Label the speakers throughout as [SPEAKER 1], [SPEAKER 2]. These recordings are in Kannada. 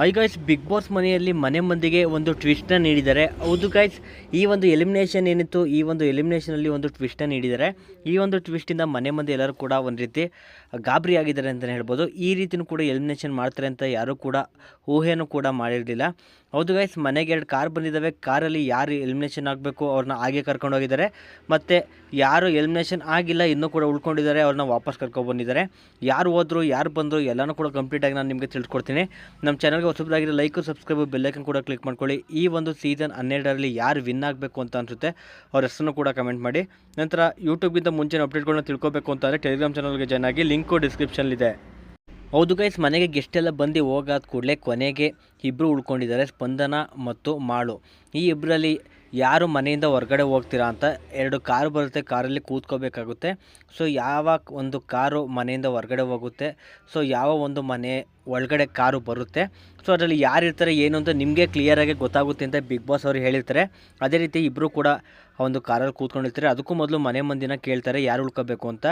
[SPEAKER 1] ಐ ಗೈಸ್ ಬಿಗ್ ಬಾಸ್ ಮನೆಯಲ್ಲಿ ಮನೆ ಮಂದಿಗೆ ಒಂದು ಟ್ವಿಸ್ಟನ್ನು ನೀಡಿದ್ದಾರೆ ಹೌದು ಗೈಸ್ ಈ ಒಂದು ಎಲಿಮಿನೇಷನ್ ಏನಿತ್ತು, ಈ ಒಂದು ಎಲಿಮಿನೇಷನಲ್ಲಿ ಒಂದು ಟ್ವಿಸ್ಟನ್ನು ನೀಡಿದ್ದಾರೆ ಈ ಒಂದು ಟ್ವಿಸ್ಟಿಂದ ಮನೆ ಮಂದಿ ಎಲ್ಲರೂ ಕೂಡ ಒಂದು ರೀತಿ ಗಾಬರಿ ಆಗಿದ್ದಾರೆ ಅಂತಲೇ ಹೇಳ್ಬೋದು. ಈ ರೀತಿಯೂ ಕೂಡ ಎಲಿಮಿನೇಷನ್ ಮಾಡ್ತಾರೆ ಅಂತ ಯಾರೂ ಕೂಡ ಊಹೆಯನ್ನು ಕೂಡ ಮಾಡಿರಲಿಲ್ಲ. ಹೌದು ಗೈಸ್ ಮನೆಗೆ ಎರಡು ಕಾರ್ ಬಂದಿದ್ದಾವೆ ಕಾರಲ್ಲಿ ಯಾರು ಎಲಿಮಿನೇಷನ್ ಆಗಬೇಕು ಅವ್ರನ್ನ ಹಾಗೆ ಕರ್ಕೊಂಡು ಹೋಗಿದ್ದಾರೆ. ಮತ್ತು ಯಾರು ಎಲಿಮಿನೇಷನ್ ಆಗಿಲ್ಲ, ಇನ್ನೂ ಕೂಡ ಉಳ್ಕೊಂಡಿದ್ದಾರೆ, ಅವ್ರನ್ನ ವಾಪಸ್ ಕರ್ಕೊಂಡು ಬಂದಿದ್ದಾರೆ. ಯಾರು ಹೋದರು, ಯಾರು ಬಂದರು, ಎಲ್ಲನೂ ಕೂಡ ಕಂಪ್ಲೀಟಾಗಿ ನಾನು ನಿಮಗೆ ತಿಳ್ಕೊಡ್ತೀನಿ. ನಮ್ಮ ಚಾನಲ್ಗೆ ಹೊಸದಾಗಿರೋ ಲೈಕು ಸಬ್ಸ್ಕ್ರೈಬು ಬೆಲ್ಲೈಕನ್ ಕೂಡ ಕ್ಲಿಕ್ ಮಾಡ್ಕೊಳ್ಳಿ. ಈ ಒಂದು ಸೀಸನ್ ಹನ್ನೆರಡರಲ್ಲಿ ಯಾರು ವಿನ್ ಆಗಬೇಕು ಅಂತ ಅನಿಸುತ್ತೆ, ಅವ್ರ ಹೆಸರನ್ನು ಕೂಡ ಕಮೆಂಟ್ ಮಾಡಿ. ನಂತರ ಯೂಟ್ಯೂಬ್ಗಿಂತ ಮುಂಚೆ ಅಪ್ಡೇಟ್ಗಳನ್ನ ತಿಳ್ಕೊಬೇಕು ಅಂತಂದರೆ ಟೆಲಿಗ್ರಾಮ್ ಚಾನಲ್ಗೆ ಜಾಯ್ನ್ ಆಗಿ ಲಿಂಕು ಡಿಸ್ಕ್ರಿಪ್ಷನ್ಲಿದೆ ಹೌದು ಗೈಸ್ ಮನೆಗೆ ಗೆಸ್ಟ್ ಎಲ್ಲ ಬಂದು ಹೋಗಾದ ಕೂಡಲೇ ಕೊನೆಗೆ ಇಬ್ಬರು ಉಳ್ಕೊಂಡಿದ್ದಾರೆ, ಸ್ಪಂದನ ಮತ್ತು ಮಾಳು. ಈ ಇಬ್ಬರಲ್ಲಿ ಯಾರು ಮನೆಯಿಂದ ಹೊರಗಡೆ ಹೋಗ್ತೀರಾ ಅಂತ ಎರಡು ಕಾರು ಬರುತ್ತೆ, ಕಾರಲ್ಲಿ ಕೂತ್ಕೋಬೇಕಾಗುತ್ತೆ. ಸೊ ಯಾವ ಒಂದು ಕಾರು ಮನೆಯಿಂದ ಹೊರಗಡೆ ಹೋಗುತ್ತೆ ಸೊ ಯಾವ ಒಂದು ಮನೆ ಒಳಗಡೆ ಕಾರು ಬರುತ್ತೆ. ಸೊ ಅದರಲ್ಲಿ ಯಾರು ಇರ್ತಾರೆ, ಏನು ಅಂತ ನಿಮಗೆ ಕ್ಲಿಯರಾಗಿ ಗೊತ್ತಾಗುತ್ತೆ ಅಂತ ಬಿಗ್ ಬಾಸ್ ಅವರು ಹೇಳಿರ್ತಾರೆ. ಅದೇ ರೀತಿ ಇಬ್ಬರು ಕೂಡ ಆ ಒಂದು ಕಾರಲ್ಲಿ ಕೂತ್ಕೊಂಡಿರ್ತಾರೆ. ಅದಕ್ಕೂ ಮೊದಲು ಮನೆ ಮಂದಿನ ಕೇಳ್ತಾರೆ, ಯಾರು ಉಳ್ಕೋಬೇಕು ಅಂತ.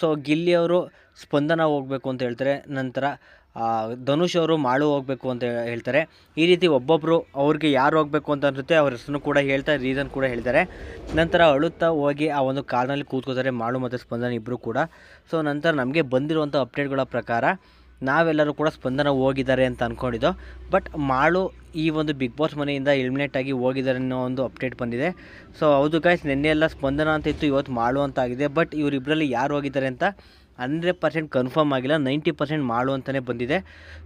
[SPEAKER 1] ಸೊ ಗಿಲ್ಲಿ ಅವರು ಸ್ಪಂದನ ಹೋಗಬೇಕು ಅಂತ ಹೇಳ್ತಾರೆ. ನಂತರ ಧನುಷ್ ಅವರು ಮಾಳು ಹೋಗಬೇಕು ಅಂತ ಹೇಳ್ತಾರೆ. ಈ ರೀತಿ ಒಬ್ಬೊಬ್ಬರು ಅವ್ರಿಗೆ ಯಾರು ಹೋಗಬೇಕು ಅಂತ ಅನ್ಸುತ್ತೆ, ಅವ್ರ ಹೆಸರು ಕೂಡ ಹೇಳ್ತಾರೆ ರೀಸನ್ ಕೂಡ ಹೇಳ್ತಾರೆ. ನಂತರ ಅಳುತ್ತಾ ಹೋಗಿ ಆ ಒಂದು ಕಾರ್ನಲ್ಲಿ ಕೂತ್ಕೋತಾರೆ ಮಾಳು ಮತ್ತು ಸ್ಪಂದನ ಇಬ್ಬರು ಕೂಡ. ಸೊ ನಂತರ ನಮಗೆ ಬಂದಿರುವಂಥ ಅಪ್ಡೇಟ್ಗಳ ಪ್ರಕಾರ ನಾವೆಲ್ಲರೂ ಕೂಡ ಸ್ಪಂದನ ಹೋಗಿದ್ದಾರೆ ಅಂತ ಅಂದ್ಕೊಂಡಿದ್ದೋ ಬಟ್ ಮಾಳು ಈ ಒಂದು ಬಿಗ್ ಬಾಸ್ ಮನೆಯಿಂದ ಎಲಿಮಿನೇಟ್ ಆಗಿ ಹೋಗಿದ್ದಾರೆ ಅನ್ನೋ ಒಂದು ಅಪ್ಡೇಟ್ ಬಂದಿದೆ. ಸೊ ಹೌದು ಗಾಯ್ಸ್ ನಿನ್ನೆ ಎಲ್ಲ ಸ್ಪಂದನ ಅಂತ ಇತ್ತು, ಇವತ್ತು ಮಾಳು ಅಂತ ಆಗಿದೆ. ಬಟ್ ಇವರಿಬ್ಬರಲ್ಲಿ ಯಾರು ಹೋಗಿದ್ದಾರೆ ಅಂತ ಹಂಡ್ರೆಡ್ ಪರ್ಸೆಂಟ್ ಕನ್ಫರ್ಮ್ ಆಗಿಲ್ಲ. ನೈಂಟಿ ಪರ್ಸೆಂಟ್ ಮಾಳು ಅಂತಲೇ ಬಂದಿದೆ.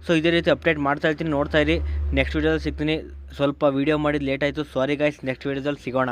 [SPEAKER 1] ಸೊ ಇದೇ ರೀತಿ ಅಪ್ಡೇಟ್ ಮಾಡ್ತಾ ಇರ್ತೀನಿ, ನೋಡ್ತಾ ಇರಿ. ನೆಕ್ಸ್ಟ್ ವೀಡಿಯೋದಲ್ಲಿ ಸಿಗ್ತೀನಿ. ಸ್ವಲ್ಪ ವೀಡಿಯೋ ಮಾಡಿದ್ದು ಲೇಟ್ ಆಯಿತು. ಸಾರಿ ಗಾಯ್ಸ್ ನೆಕ್ಸ್ಟ್ ವೀಡಿಯೋದಲ್ಲಿ ಸಿಗೋಣ.